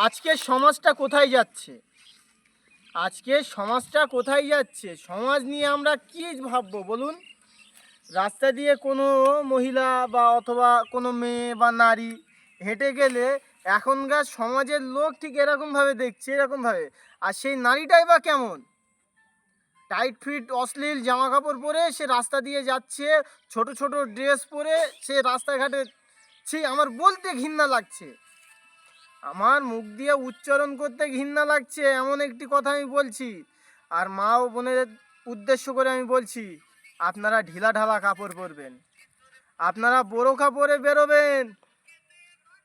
আজকে সমাজটা কোথায় যাচ্ছে? আজকে সমাজটা কোথায় যাচ্ছে? সমাজ নিয়ে আমরা কি ভাববো বলুন? রাস্তা দিয়ে কোনো মহিলা বা অথবা কোনো মেয়ে বা নারী হেঁটে গেলে এখনকার সমাজের লোক ঠিক এরকমভাবে দেখছে, এরকমভাবে। আর সেই নারীটাই বা কেমন? টাইট ফিট, অশ্লীল জামা কাপড় পরে সে রাস্তা দিয়ে যাচ্ছে, ছোট ছোট ড্রেস পরে সে রাস্তাঘাটে। ছি, আমার বলতে ঘৃণা লাগছে। আমার মুখ দিয়ে উচ্চারণ করতে ঘৃণা লাগছে, এমন একটি কথা আমি বলছি। আর মা ও বোনের উদ্দেশ্য করে আমি বলছি, আপনারা ঢিলা ঢালা কাপড় পরবেন। আপনারা বড় কাপড়ে বেরোবেন।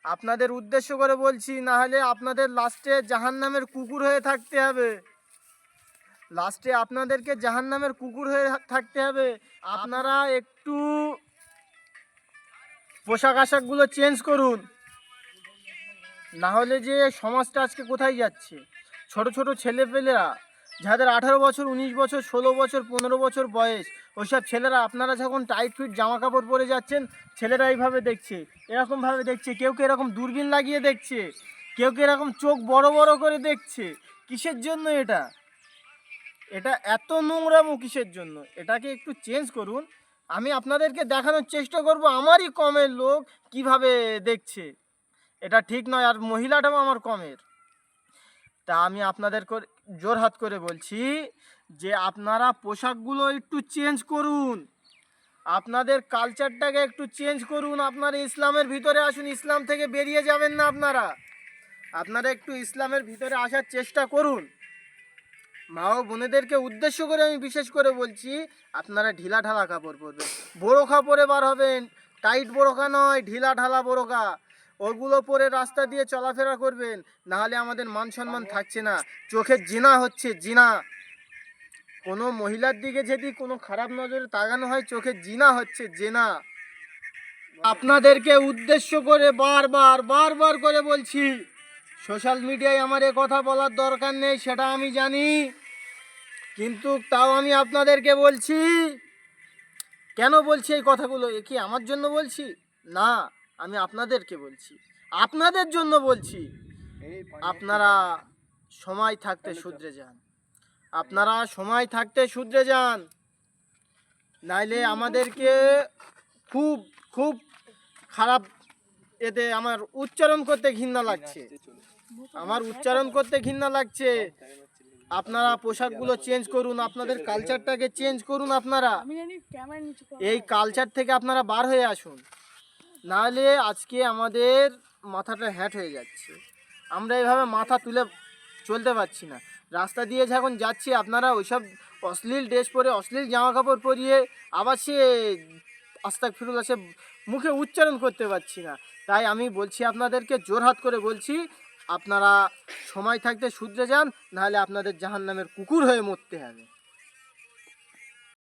আপনাদের উদ্দেশ্য করে বলছি না হলে আপনাদের লাস্টে জাহান নামের কুকুর হয়ে থাকতে হবে। লাস্টে আপনাদেরকে জাহান নামের কুকুর হয়ে থাকতে হবে। আপনারা একটু পোশাক আশাকগুলো চেঞ্জ করুন। না হলে যে সমাজটা আজকে কোথায় যাচ্ছে? ছোট ছোট ছেলেপেলেরা, যাদের আঠারো বছর, উনিশ বছর, ষোলো বছর, পনেরো বছর বয়স, ওইসব ছেলেরা আপনারা যখন টাইট ফিট জামা কাপড় পরে যাচ্ছেন, ছেলেরা এইভাবে দেখছে, এরকমভাবে দেখছে, কেউ কেউ এরকম দূরবীন লাগিয়ে দেখছে, কেউ কেউ এরকম চোখ বড় বড় করে দেখছে, কিসের জন্য এটা? এটা এত নোংরামো কিসের জন্য? এটাকে একটু চেঞ্জ করুন। আমি আপনাদেরকে দেখানোর চেষ্টা করব, আমারই কমের লোক কীভাবে দেখছে। এটা ঠিক নয়, আর মহিলাটাও আমার কমের। তা আমি আপনাদের করে- জোরহাত করে বলছি যে আপনারা পোশাকগুলো একটু চেঞ্জ করুন। আপনাদের কালচারটাকে একটু চেঞ্জ করুন। আপনারা ইসলামের ভিতরে আসুন, ইসলাম থেকে বেরিয়ে যাবেন না আপনারা। আপনারা একটু ইসলামের ভিতরে আসার চেষ্টা করুন। মা ও বোনেদেরকে উদ্দেশ্য করে আমি বিশেষ করে বলছি, আপনারা ঢিলা ঢালা কাপড় পরবেন। বোরখা পরে বার হবেন। টাইট বোরখা নয়, ঢিলা ঢালা বোরখা। ওগুলো পরে রাস্তা দিয়ে চলাফেরা করবেন, নাহলে আমাদের মান সম্মান থাকছে না। চোখের জিনা হচ্ছে, জিনা। কোনো মহিলার দিকে যদি কোনো খারাপ নজরে তাকানো হয়, চোখে জিনা হচ্ছে, জেনা। আপনাদেরকে উদ্দেশ্য করে বারবার বারবার করে বলছি, সোশ্যাল মিডিয়ায় আমার এ কথা বলার দরকার নেই, সেটা আমি জানি। কিন্তু তাও আমি আপনাদেরকে বলছি, কেন বলছি এই কথাগুলো? এ কি আমার জন্য বলছি? না। আমি আপনাদেরকে বলছি। আপনাদের জন্য বলছি আপনারা সময় থাকতে শুধরে যান। আপনারা সময় থাকতে শুধরে যান। নাইলে আমাদেরকে খুব খুব খারাপ এতে আমার উচ্চারণ করতে ঘৃণা লাগছে। আমার উচ্চারণ করতে ঘৃণা লাগছে। আপনারা পোশাকগুলো চেঞ্জ করুন আপনাদের কালচারটাকে চেঞ্জ করুন আপনারা। এই কালচার থেকে আপনারা বার হয়ে আসুন। নাহলে আজকে আমাদের মাথাটা হ্যাট হয়ে যাচ্ছে। আমরা এভাবে মাথা তুলে চলতে পারছি না। রাস্তা দিয়ে যখন যাচ্ছি, আপনারা ওইসব অশ্লীল ড্রেস পরে, অশ্লীল জামা কাপড় পরিয়ে আবার সে আস্তাক ফিরুল সে মুখে উচ্চারণ করতে পারছি না। তাই আমি বলছি আপনাদেরকে জোরহাত করে বলছি, আপনারা সময় থাকতে শুধরে যান, নাহলে আপনাদের জাহান্নামের কুকুর হয়ে মরতে হবে।